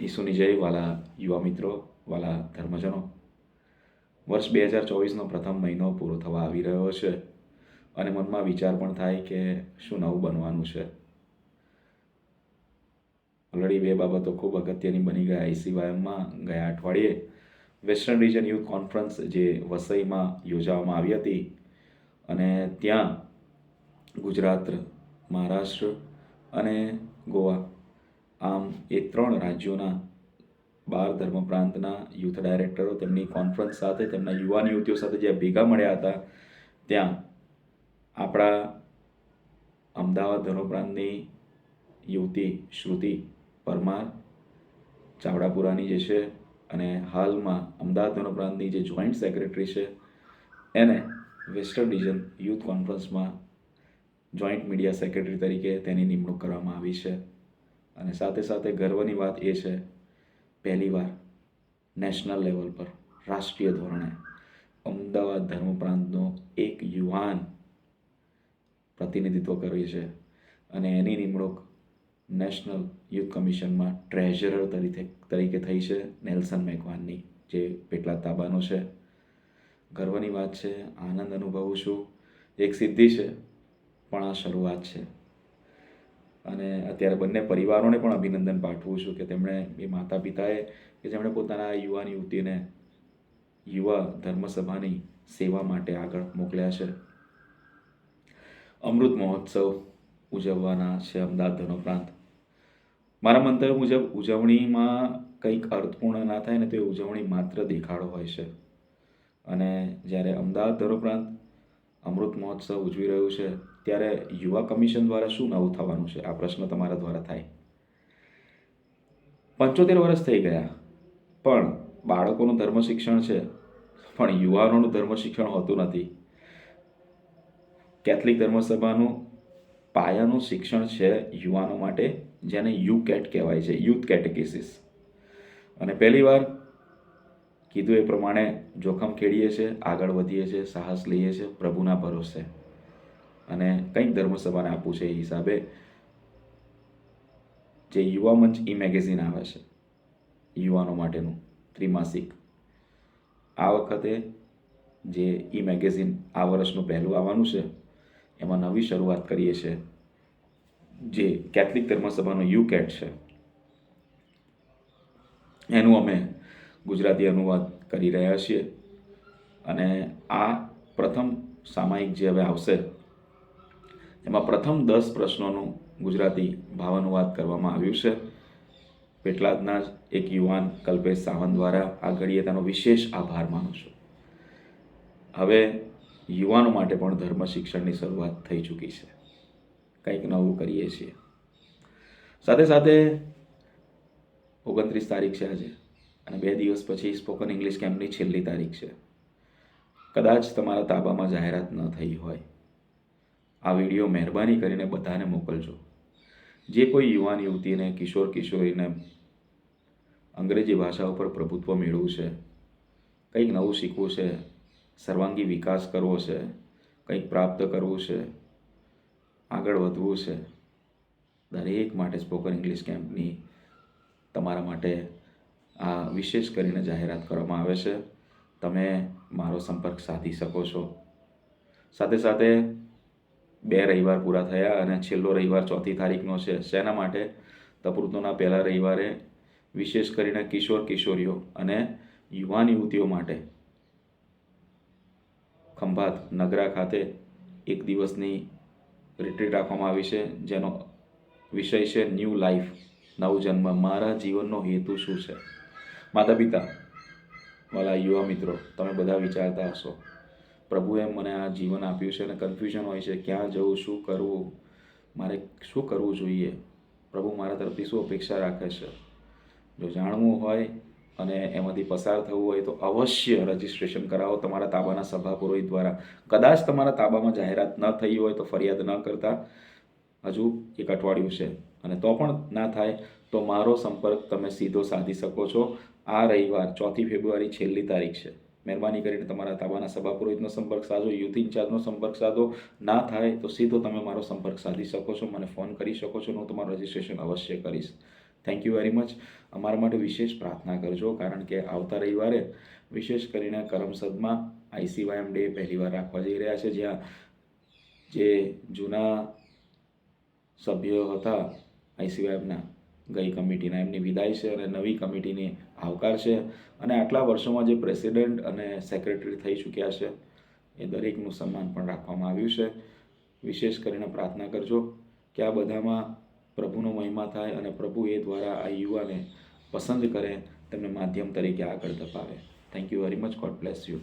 ઈસુની જય વાલા યુવા મિત્રો, વાલા ધર્મજનો. વર્ષ બે હજાર ચોવીસનો પ્રથમ મહિનો પૂરો થવા આવી રહ્યો છે અને મનમાં વિચાર પણ થાય કે શું નવું બનવાનું છે. ઓલરેડી બે બાબતો ખૂબ અગત્યની બની ગયા. આઈસીવાયમમાં ગયા અઠવાડિયે વેસ્ટર્ન રિજન યુથ કોન્ફરન્સ જે વસઈમાં યોજાવામાં આવી હતી અને ત્યાં ગુજરાત, મહારાષ્ટ્ર અને ગોવા આમ એ ત્રણ રાજ્યોના બાર ધર્મ પ્રાંતના યુથ ડાયરેક્ટરો તેમની કોન્ફરન્સ સાથે, તેમના યુવાન યુવતીઓ સાથે જે ભેગા મળ્યા હતા, ત્યાં આપણા અમદાવાદ ધર્મ પ્રાંતની યુવતી શ્રુતિ પરમાર, ચાવડાપુરાની જે છે અને હાલમાં અમદાવાદ ધર્મ પ્રાંતની જે જોઈન્ટ સેક્રેટરી છે, એને વેસ્ટર્ન ડિવિઝન યુથ કોન્ફરન્સમાં જોઈન્ટ મીડિયા સેક્રેટરી તરીકે તેની નિમણૂક કરવામાં આવી છે. અને સાથે સાથે ગર્વની વાત એ છે પહેલીવાર નેશનલ લેવલ પર રાષ્ટ્રીય ધોરણે અમદાવાદ ધર્મ પ્રાંતનો એક યુવાન પ્રતિનિધિત્વ કરે છે અને એની નિમણૂક નેશનલ યુથ કમિશનમાં ટ્રેઝરર તરીકે તરીકે થઈ છે નેલ્સન મેકવાનની, જે પેટલા તાબાનો છે. ગર્વની વાત છે, આનંદ અનુભવું છું, એક સિદ્ધિ છે, પણ આ શરૂઆત છે. અને અત્યારે બંને પરિવારોને પણ અભિનંદન પાઠવું છું કે તેમણે એ માતા પિતાએ કે જેમણે પોતાના યુવાન યુવતીને યુવા ધર્મસભાની સેવા માટે આગળ મોકલ્યા છે. અમૃત મહોત્સવ ઉજવવાના છે અમદાવાદ ધર્મ પ્રાંત. મારા મંતવ્ય મુજબ ઉજવણીમાં કંઈક અર્થપૂર્ણ ના થાય ને તો એ ઉજવણી માત્ર દેખાડો હોય છે. અને જ્યારે અમદાવાદ ધર્મ પ્રાંત અમૃત મહોત્સવ ઉજવી રહ્યું છે ત્યારે યુવા કમિશન દ્વારા શું નવું થવાનું છે? આ પ્રશ્ન તમારા દ્વારા થાય. પંચોતેર વર્ષ થઈ ગયા, પણ બાળકોનું ધર્મ શિક્ષણ છે, પણ યુવાનોનું ધર્મ શિક્ષણ હોતું નથી. કેથલિક ધર્મસભાનું પાયાનું શિક્ષણ છે યુવાનો માટે, જેને યુ કેટ કહેવાય છે, યુથ કેટેકેસિસ. અને પહેલીવાર કીધું એ પ્રમાણે જોખમ ખેડીએ છીએ, આગળ વધીએ છીએ, સાહસ લઈએ છીએ, પ્રભુના ભરોસે. અને કંઈક ધર્મસભાને આપવું છે એ હિસાબે જે યુવા મંચ ઈ મેગેઝિન આવે છે, યુવાનો માટેનું ત્રિમાસિક. આ વખતે જે ઈ મેગેઝિન આ વર્ષનું પહેલું આવવાનું છે, એમાં નવી શરૂઆત કરીએ છીએ જે કેથલિક ધર્મસભાનો યુ કેટ છે. એનું અમે ગુજરાતી અનુવાદ કરી રહ્યા છીએ. અને આ પ્રથમ સામાયિક જે હવે આવશે એમાં પ્રથમ દસ પ્રશ્નોનું ગુજરાતી ભાવાનુવાદ કરવામાં આવ્યું છે. પેટલાદના જ એક યુવાન કલ્પેશ સાવંત દ્વારા આ ઘડીએ તેનો વિશેષ આભાર માનું છું. હવે યુવાનો માટે પણ ધર્મ શિક્ષણની શરૂઆત થઈ ચૂકી છે. કંઈક નવું કરીએ છીએ. સાથે સાથે ઓગણત્રીસ તારીખ છે આજે અને બે દિવસ પછી સ્પોકન ઇંગ્લિશ કેમ્પની છેલ્લી તારીખ છે. કદાચ તમારા તાબામાં જાહેરાત ન થઈ હોય આ વીડિયો મહેરબાની કરીને બધાને મોકલજો. જે કોઈ યુવાન યુવતીને કિશોર કિશોરીને અંગ્રેજી ભાષા ઉપર પ્રભુત્વ મેળવવું છે, કંઈક નવું શીખવું છે, સર્વાંગી વિકાસ કરવો છે, કંઈક પ્રાપ્ત કરવું છે, આગળ વધવું છે, દરેક માટે સ્પોકન ઇંગ્લિશ કેમ્પની તમારા માટે આ વિશેષ કરીને જાહેરાત કરવામાં આવે છે. તમે મારો સંપર્ક સાધી શકો છો. સાથે સાથે બે રવિવાર પૂરા થયા અને છેલ્લો રવિવાર ચોથી તારીખનો છે. શેના માટે? તપૃતોના પહેલા રવિવારે વિશેષ કરીને કિશોર કિશોરીઓ અને યુવાન યુવતીઓ માટે ખંભાત નગરા ખાતે એક દિવસની રિટ્રીટ રાખવામાં આવી છે, જેનો વિષય છે ન્યૂ લાઈફ નવજન્મ મારા જીવનનો હેતુ શું છે? માતા પિતા વાલા યુવા મિત્રો, તમે બધા વિચારતા હશો. પ્રભુએ મને આ જીવન આપ્યું છે અને કન્ફ્યુઝન હોય છે, ક્યાં જવું, શું કરવું? મારે શું કરવું જોઈએ? પ્રભુ મારા તરફથી શું અપેક્ષા રાખે છે? જો જાણવું હોય અને એમાંથી પસાર થવું હોય તો અવશ્ય રજિસ્ટ્રેશન કરાવો તમારા તાબાના સભા પુરોહિત દ્વારા. કદાચ તમારા તાબામાં જાહેરાત ન થઈ હોય તો ફરિયાદ ન કરતા. હજુ એક અઠવાડિયું છે અને તો પણ ના થાય તો મારો સંપર્ક તમે સીધો સાધી શકો છો. આ રવિવાર ચોથી ફેબ્રુઆરી છેલ્લી તારીખ છે. મહેરબાની કરીને તમારા તાબાના સભા પુરોહિતનો સંપર્ક સાધો યુથ ઇન્ચાર્જનો સંપર્ક સાધો. ના થાય તો સીધો તમે મારો સંપર્ક સાધી શકો છો, મને ફોન કરી શકો છો, હું તમારું રજિસ્ટ્રેશન અવશ્ય કરીશ. થેન્ક યુ વેરી મચ અમારા માટે વિશેષ પ્રાર્થના કરજો, કારણ કે આવતા રવિવારે વિશેષ કરીને કરમસદમાં આઈસીવાયએમ ડે પહેલીવાર રાખવા જઈ રહ્યા છે. જ્યાં જે જૂના સભ્યો હતા આઈસીવાયએમના ગઈ કમિટીના, એમની વિદાય છે અને નવી કમિટીની આવકાર છે. અને આટલા વર્ષોમાં જે પ્રેસિડેન્ટ અને સેક્રેટરી થઈ ચૂક્યા છે, એ દરેકનું સન્માન પણ રાખવામાં આવ્યું છે. વિશેષ કરીને પ્રાર્થના કરજો કે આ બધામાં પ્રભુનો મહિમા થાય અને પ્રભુ એ દ્વારા આ યુવાને પસંદ કરે, તેમને માધ્યમ તરીકે આગળ ધપાવે. Thank you very much God bless you